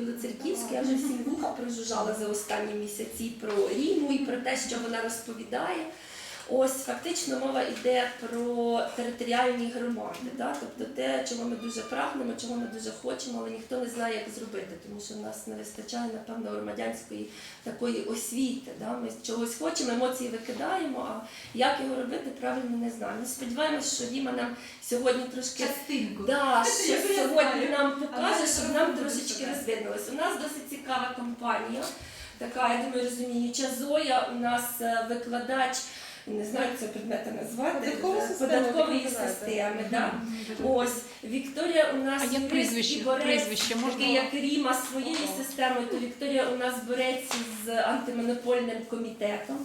Білоцерківській, я вже всім вуха прожужжала за останні місяці про Ріму і про те, що вона розповідає. Ось фактично мова йде про територіальні громади, да? тобто те, чого ми дуже прагнемо, чого ми дуже хочемо, але ніхто не знає, як зробити, тому що в нас не вистачає, напевно, громадянської такої освіти. Да? Ми чогось хочемо, емоції викидаємо, а як його робити, правильно не знаємо. Сподіваємось, що Діма нам сьогодні трошки Частинку. Да, що сьогодні нам покаже, щоб нам трошечки розвиднулось. У нас досить цікава компанія, така, я думаю, розуміюча Зоя. У нас е, викладач, не знаю, як це предмета назвати, Податкова е, система, податкової так називається. системи. Да. Ось Вікторія у нас А як юрист прізвище? і борець, Прізвище можна? такий як Ріма своєю системою, то Вікторія у нас бореться з антимонопольним комітетом.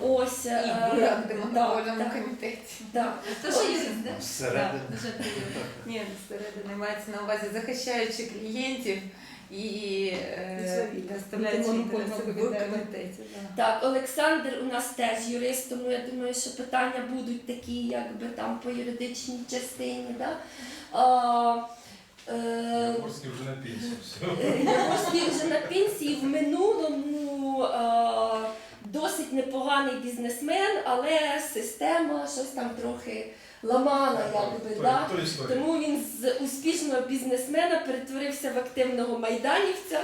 Ось І е, в да, антимонопольному да, комітеті. да. Це юрист, да? Всередині. Да, Дуже приємно. Ні, всередині мається на увазі захищаючи клієнтів і е, доставляючи в комітеті. Так, Олександр у нас теж юрист, тому я думаю, що питання будуть такі, якби там по юридичній частині. Да? А, е, Яворський вже на пенсію. Е, Яворський вже на пенсії в минулому е, досить непоганий бізнесмен, але система щось там трохи ламала, якби. Да? Тому він з успішного бізнесмена перетворився в активного майданівця.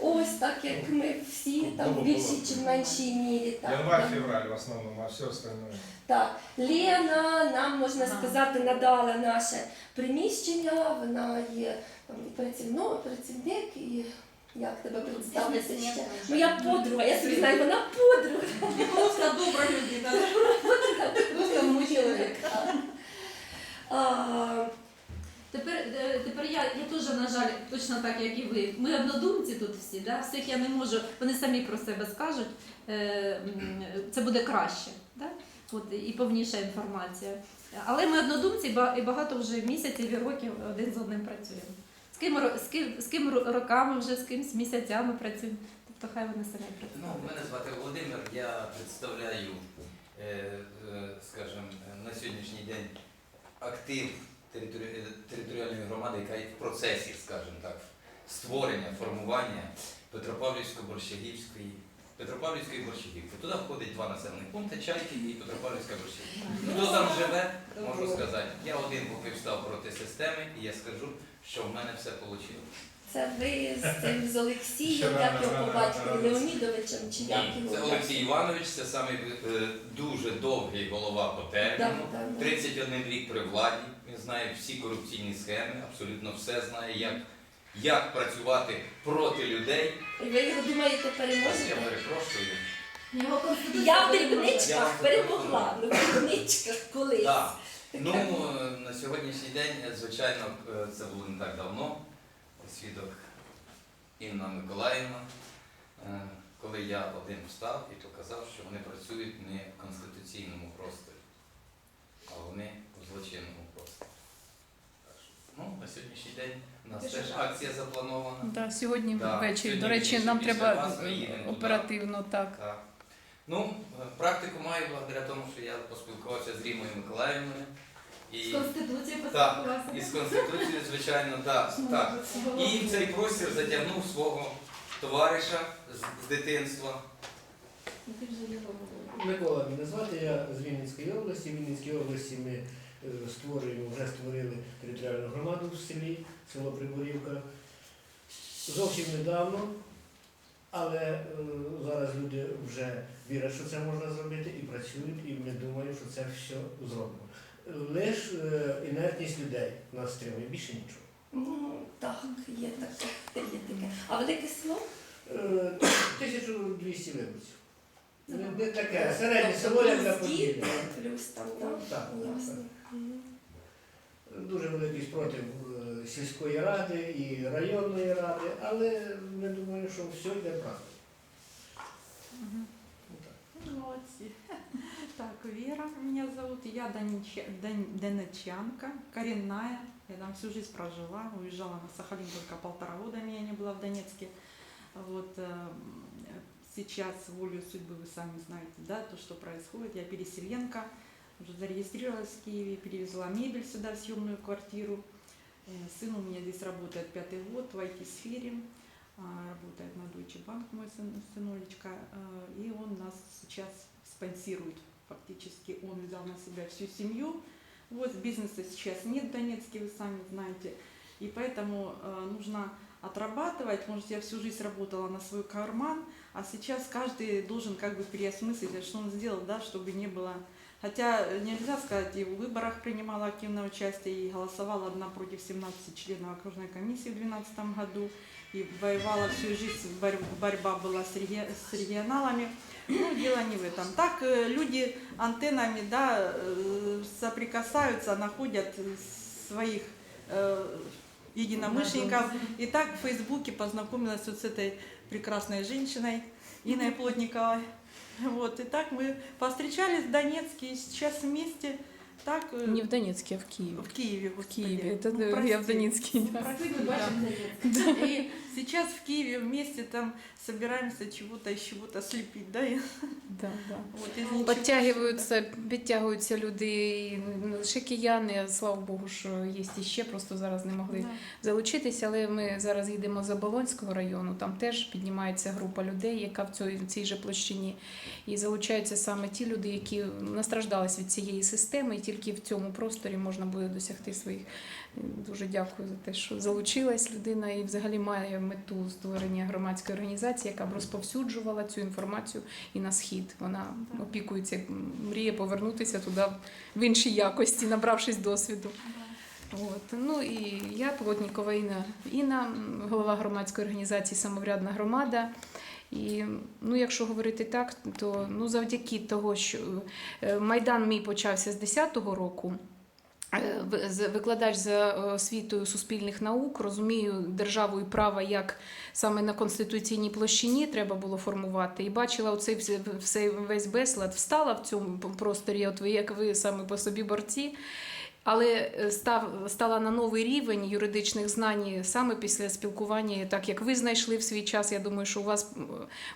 Ось так як ми всі там в більшій чи в меншій мірі. Так, так. Январь-февраль в основному, а все остальное. Так, Лена нам можна сказати надала наше приміщення. Вона є там і працівно, працівник і. Як тебе представити ще? Моя подруга, я собі знаю, вона подруга. Просто добра людина. Просто чоловік. Тепер, е, тепер я, я теж, на жаль, точно так, як і ви. Ми однодумці тут всі, да? всіх я не можу, вони самі про себе скажуть, е, це буде краще. Да? От, і повніша інформація. Але ми однодумці і багато вже місяців і років один з одним працюємо. З ким, з ким, з ким роками вже, з ким з місяцями працюємо. Тобто хай вони самі Ну, мене звати Володимир, я представляю, е, скажімо, на сьогоднішній день актив територі- територіальної громади, яка є в процесі, скажімо так, створення, формування Петропавлівсько-Борщагівської. Петропавлівської Борщагівки. Туди входить два населені пункти Чайки і Петропавлівська Борщагівка. Хто там живе, можу сказати. Я один поки встав проти системи, і я скажу, що в мене все вийшло. Це ви з цим з Олексієм, як його по батьку. Леонідовичем, чи як його? це Олексій Іванович, це саме дуже довгий голова по терміну. так, так. 31 рік при владі. Він знає всі корупційні схеми, абсолютно все знає, як, як працювати проти людей. І ви його думаєте Я перепрошую. Його Я в дрібничках перемогла, в дрібничках колись. Так. Ну, е, на сьогоднішній день, е, звичайно, е, це було не так давно. Свідок Інна Миколаївна, е, коли я один встав і показав, що вони працюють не в конституційному просторі, а вони в злочинному просторі. Ну, на сьогоднішній день у нас теж акція запланована. Да, сьогодні Да, ввечері. сьогодні До речі, нам треба оперативно так. Так. Ну, е, практику маю благодаря тому, що я поспілкувався з Рімою Миколаївною. З І, Конституцією так, поспілкувався. і з Конституцією, звичайно, так. так. І в цей простір затягнув свого товариша з, з дитинства. Микола мене звати, я з Вінницької області. В Вінницькій області ми е, створюємо, вже створили територіальну громаду в селі, село Приборівка. Зовсім недавно, але е, зараз люди вже вірять, що це можна зробити і працюють, і ми думаємо, що це все зробимо. Лише е, інертність людей нас стримує, більше нічого. Ну, так, є таке, є таке. А велике село? Е, 1200 виборців. Не, не таке, Тобто середнє село, як для плюс поділля. плюс там, Ну, так? так. Дуже великий спротив е, сільської ради і районної ради, але ми думаємо, що все йде правильно. Ну. Ну, Молодці. Так, Вера меня зовут, я донеча- дон- донечанка, коренная. Я там всю жизнь прожила, уезжала на Сахалин только полтора года, меня не было в Донецке. Вот э, сейчас волю судьбы вы сами знаете, да, то, что происходит. Я переселенка, уже зарегистрировалась в Киеве, перевезла мебель сюда в съемную квартиру. Э, Сын у меня здесь работает пятый год в IT-сфере. а, работает на Deutsche Bank, мой сын, сынулечка, э, и он нас сейчас спонсирует. Фактически он взял на себя всю семью. Вот бизнеса сейчас нет в Донецке, вы сами знаете. И поэтому э, нужно отрабатывать. Может, я всю жизнь работала на свой карман, а сейчас каждый должен как бы переосмыслить, что он сделал, да, чтобы не было... Хотя нельзя сказать, и в выборах принимала активное участие, и голосовала одна против 17 членов окружной комиссии в 2012 году, и воевала всю жизнь, борь- борьба была с, реги- с регионалами. Ну, дело не в этом. Так э, люди антеннами, да, э, соприкасаются, находят своих э, единомышленников. И так в Фейсбуке познакомилась вот с этой прекрасной женщиной Инной Плотниковой. Вот, и так мы повстречались в Донецке, и сейчас вместе так э, Не в Донецке, а в Києві. в Києві. В Києві. Киеве. Ну, я в Донецькій. Донецке. Ну, да. прости, да. Сейчас в Киеве вместе там собираемся чего-то из чего-то слепить, да? Да, да. Вот из ничего Підтягуються, підтягуються люди, і не лише кияни, слава Богу, що є іще, просто зараз не могли чего-то. залучитися, але ми зараз їдемо з Оболонського району, там теж піднімається група людей, яка в цій, в цій же площині. І залучаються саме ті люди, які настраждались від цієї системи, і тільки в цьому просторі можна буде досягти своїх. Дуже дякую за те, що залучилась людина і взагалі має мету створення громадської організації, яка б розповсюджувала цю інформацію і на схід. Вона опікується, мріє повернутися туди в іншій якості, набравшись досвіду. От. Ну і я Плотнікова Інна, Інна, голова громадської організації Самоврядна громада. І ну, якщо говорити так, то ну, завдяки того, що е, Майдан мій почався з 10-го року. Е, з- Викладач за е, освітою суспільних наук, розумію державу і права, як саме на конституційній площині треба було формувати. І бачила оцей весь безлад, встала в цьому просторі, от ви, як ви саме по собі борці. Але е, став, стала на новий рівень юридичних знань саме після спілкування, так як ви знайшли в свій час. Я думаю, що у вас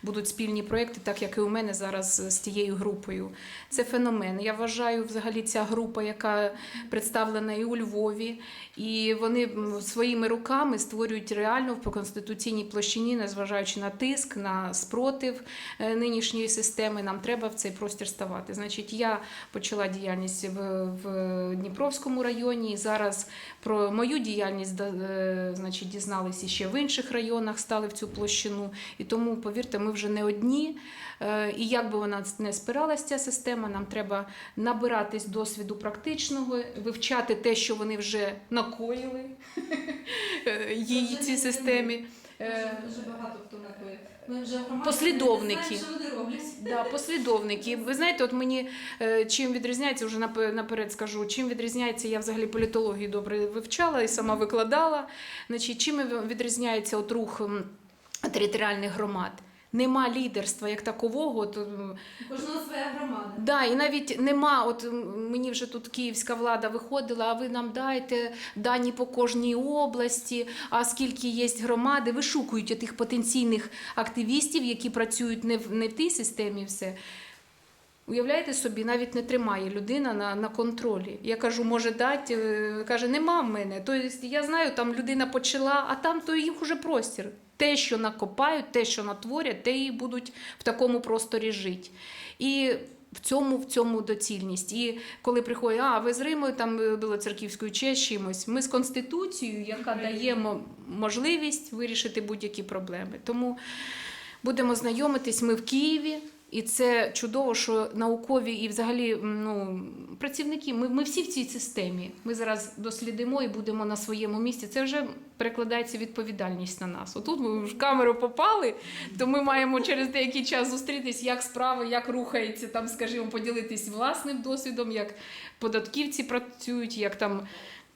будуть спільні проекти, так як і у мене зараз з тією групою. Це феномен. Я вважаю, взагалі, ця група, яка представлена і у Львові, і вони своїми руками створюють реально в конституційній площині, незважаючи на тиск, на спротив е, нинішньої системи. Нам треба в цей простір ставати. Значить, я почала діяльність в, в Дніпровському районі. Зараз про мою діяльність е, значить, дізналися ще в інших районах, стали в цю площину. І тому, повірте, ми вже не одні. Е, І як би вона не спиралась, ця система, нам треба набиратись досвіду практичного, вивчати те, що вони вже накоїли е, її цій системі. Е, Дуже, багато хто. Ми вже громадські Послідовники. не знаємо, що вони роблять. Да, послідовники. Ви знаєте, от мені е, чим відрізняється, вже напе- наперед скажу, чим відрізняється, я взагалі політологію добре вивчала і сама викладала. Значить, чим відрізняється от рух м, територіальних громад? Нема лідерства як такового. У кожного своя громада. Да, і навіть нема, от мені вже тут київська влада виходила, а ви нам дайте дані по кожній області, а скільки є громади, вишукують тих потенційних активістів, які працюють не в, не в тій системі все. Уявляєте собі, навіть не тримає людина на, на контролі. Я кажу, може дати, е, каже, нема в мене. Тобто я знаю, там людина почала, а там то їх уже простір. Те, що накопають, те, що натворять, те і будуть в такому просторі жити. І в цьому, в цьому доцільність. І коли приходять, а ви з Римою, там е, Білоцерківською чи чимось, ми з Конституцією, яка дає можливість вирішити будь-які проблеми. Тому будемо знайомитись ми в Києві. І це чудово, що наукові і взагалі ну, працівники, ми, ми всі в цій системі. Ми зараз дослідимо і будемо на своєму місці. Це вже перекладається відповідальність на нас. Отут ми в камеру попали, то ми маємо через деякий час зустрітись, як справи, як рухається, там, скажімо, поділитись власним досвідом, як податківці працюють, як там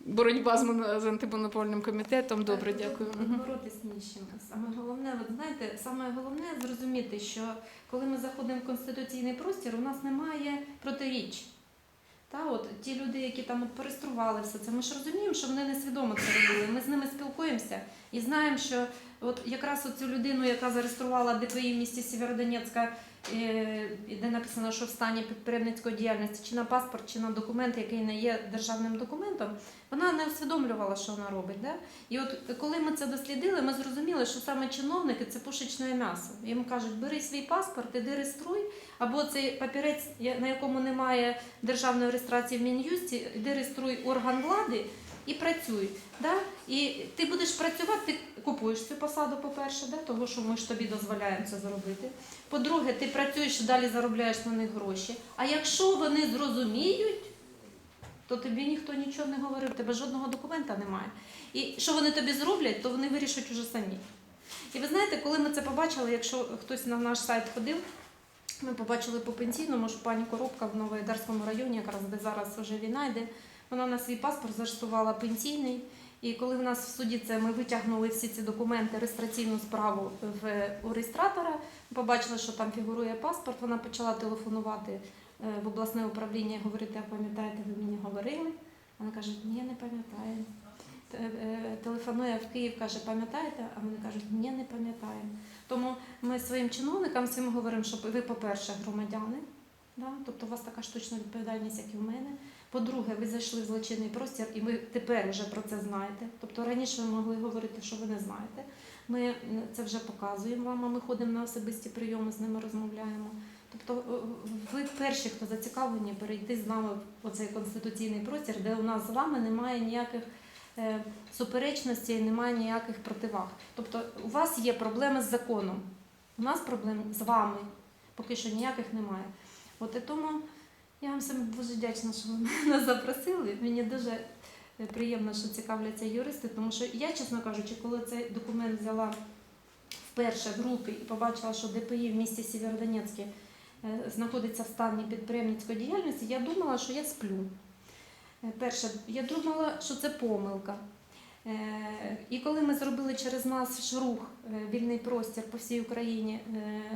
боротьба з, антимонопольним комітетом. Добре, дякую. от Мгм. З нічим. Саме головне, от знаєте, саме головне зрозуміти, що коли ми заходимо в конституційний простір, у нас немає протиріч. Та от ті люди, які там от перестрували все це, ми ж розуміємо, що вони несвідомо це робили. Ми з ними спілкуємося. І знаємо, що от якраз цю людину, яка зареєструвала ДПІ в місті Сєвєродонецька, е, де написано, що в стані підприємницької діяльності, чи на паспорт, чи на документ, який не є державним документом, вона не усвідомлювала, що вона робить. Да? І от коли ми це дослідили, ми зрозуміли, що саме чиновники це пушечне м'ясо. Їм кажуть, бери свій паспорт, іди реєструй, або цей папірець, на якому немає державної реєстрації в Мін'юсті, іди реєструй орган влади і працюй. Да? І ти будеш працювати, ти купуєш цю посаду, по-перше, да? того, що ми ж тобі дозволяємо це зробити. По-друге, ти працюєш і далі заробляєш на них гроші. А якщо вони зрозуміють, то тобі ніхто нічого не говорив, тебе жодного документа немає. І що вони тобі зроблять, то вони вирішать уже самі. І ви знаєте, коли ми це побачили, якщо хтось на наш сайт ходив, ми побачили по пенсійному, що пані Коробка в Новоєдарському районі, якраз де зараз вже війна йде, вона на свій паспорт зареєструвала пенсійний. І коли в нас в суді це ми витягнули всі ці документи, реєстраційну справу в у реєстратора, побачили, що там фігурує паспорт, вона почала телефонувати е, в обласне управління і говорити, а пам'ятаєте, ви мені говорили? Вона каже, ні, не пам'ятаю. Е, Телефонує в Київ, каже, пам'ятаєте? А вони кажуть, ні, не пам'ятаємо. Тому ми своїм чиновникам всім говоримо, що ви, по-перше, громадяни, да? тобто у вас така ж точна відповідальність, як і в мене. По-друге, ви зайшли в злочинний простір, і ви тепер вже про це знаєте. Тобто раніше ви могли говорити, що ви не знаєте. Ми це вже показуємо вам, а ми ходимо на особисті прийоми, з ними розмовляємо. Тобто е, ви перші, хто зацікавлені перейти з нами в оцей конституційний простір, де у нас з вами немає ніяких е, суперечностей, немає ніяких противаг. Тобто у вас є проблеми з законом, у нас проблем з вами поки що ніяких немає. От і тому я вам всім дуже вдячна, що ви нас запросили. Мені дуже приємно, що цікавляться юристи, тому що я, чесно кажучи, коли цей документ взяла вперше в руки і побачила, що ДПІ в місті Сєвєродонецьке е, знаходиться в стані підприємницької діяльності, я думала, що я сплю. Е, Перше, я думала, що це помилка. Е, І коли ми зробили через нас рух вільний простір по всій Україні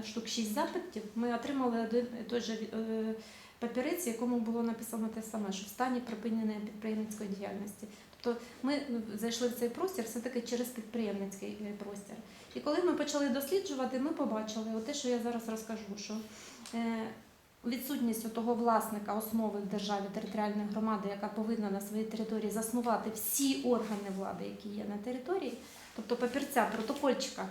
штук 6 запитів, ми отримали один той же папірець, якому було написано те саме, що в стані припинення підприємницької діяльності. Тобто ми зайшли в цей простір все-таки через підприємницький е, простір. І коли ми почали досліджувати, ми побачили те, що я зараз розкажу, що е, відсутність того власника основи в державі територіальної громади, яка повинна на своїй території заснувати всі органи влади, які є на території, тобто папірця, протокольчика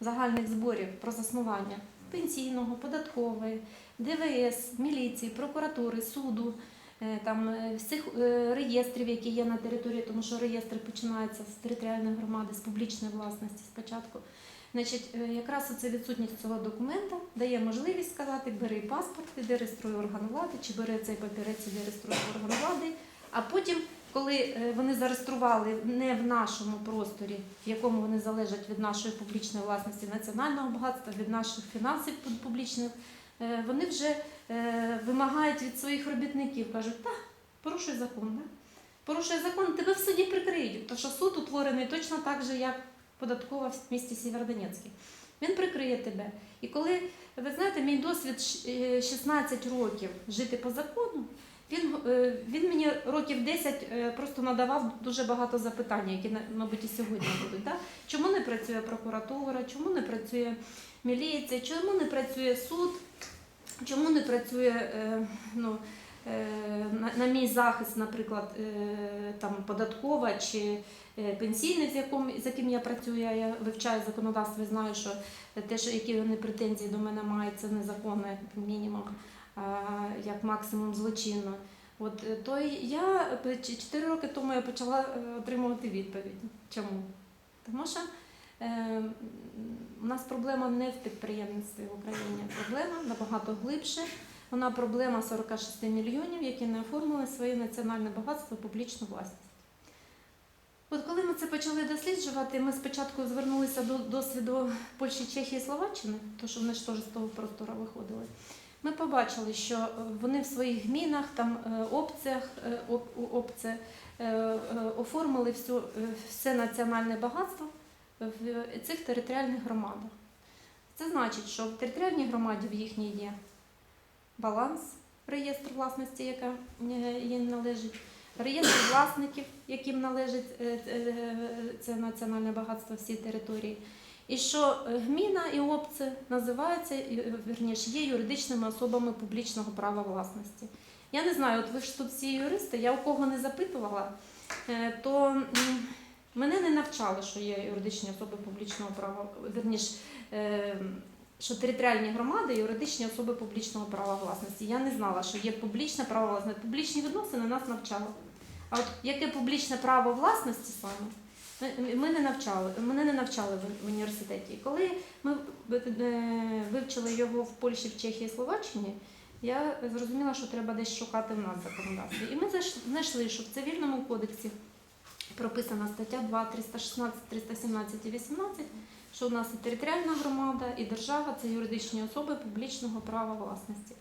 загальних зборів про заснування пенсійного, податкової, ДВС, міліції, прокуратури, суду, е, там е, всіх е, реєстрів, які є на території, тому що реєстри починаються з територіальної громади, з публічної власності спочатку. Значить, якраз оця відсутність цього документа дає можливість сказати, бери паспорт, іди реєструй орган влади, чи бери цей папірець, іди реєструй орган влади. А потім, коли е, вони зареєстрували не в нашому просторі, в якому вони залежать від нашої публічної власності, національного багатства, від наших фінансів публічних, е, вони вже е, вимагають від своїх робітників, кажуть, так, порушуй закон. Да? Порушує закон, тебе в суді прикриють, тому що суд утворений точно так же, як податкова в місті Сєвєродонецький. Він прикриє тебе. І коли, ви знаєте, мій досвід е, 16 років жити по закону, він, е, він мені років 10 е, просто надавав дуже багато запитань, які, мабуть, і сьогодні будуть. Да? Чому не працює прокуратура, чому не працює міліція, чому не працює суд, чому не працює е, ну, на, на мій захист, наприклад, там, податкова чи пенсійний, з яким, з яким я працюю, я, вивчаю законодавство і знаю, що те, що які вони претензії до мене мають, це незаконно, як мінімум, як максимум злочинно. От е, то я 4 роки тому я почала е, отримувати відповідь. Чому? Тому що е, у нас проблема не в підприємництві в Україні, проблема набагато глибше. Вона проблема 46 мільйонів, які не оформили своє національне багатство публічну власність. От коли ми це почали досліджувати, ми спочатку звернулися до досвіду Польщі, Чехії, Словаччини, тому що вони ж теж з того простору виходили. Ми побачили, що е, вони в своїх гмінах, там е, опціях, е, оп- у- опце, е, оформили всю, все національне багатство в цих територіальних громадах. Це значить, що в територіальній громаді в їхній є баланс, реєстр власності, яка їм належить, реєстр власників, яким належить це національне багатство всій території. І що е, гміна і ОПЦи називаються, е, вірніше, є юридичними особами публічного права власності. Я не знаю, от ви ж тут всі юристи, я у кого не запитувала, е, то мене не навчали, що є юридичні особи публічного права, вірніше, що територіальні громади юридичні особи публічного права власності. Я не знала, що є публічне право власності. Публічні відносини нас навчали. А от яке публічне право власності саме? Ми- не навчали, мене не навчали в- університеті. Коли ми е, вивчили його в Польщі, в Чехії, Словаччині, я зрозуміла, що треба десь шукати в нас в законодавстві. І ми знайшли, що в цивільному кодексі прописана стаття 2, 316, 317 і 18, що у нас і територіальна громада, і держава це юридичні особи публічного права власності.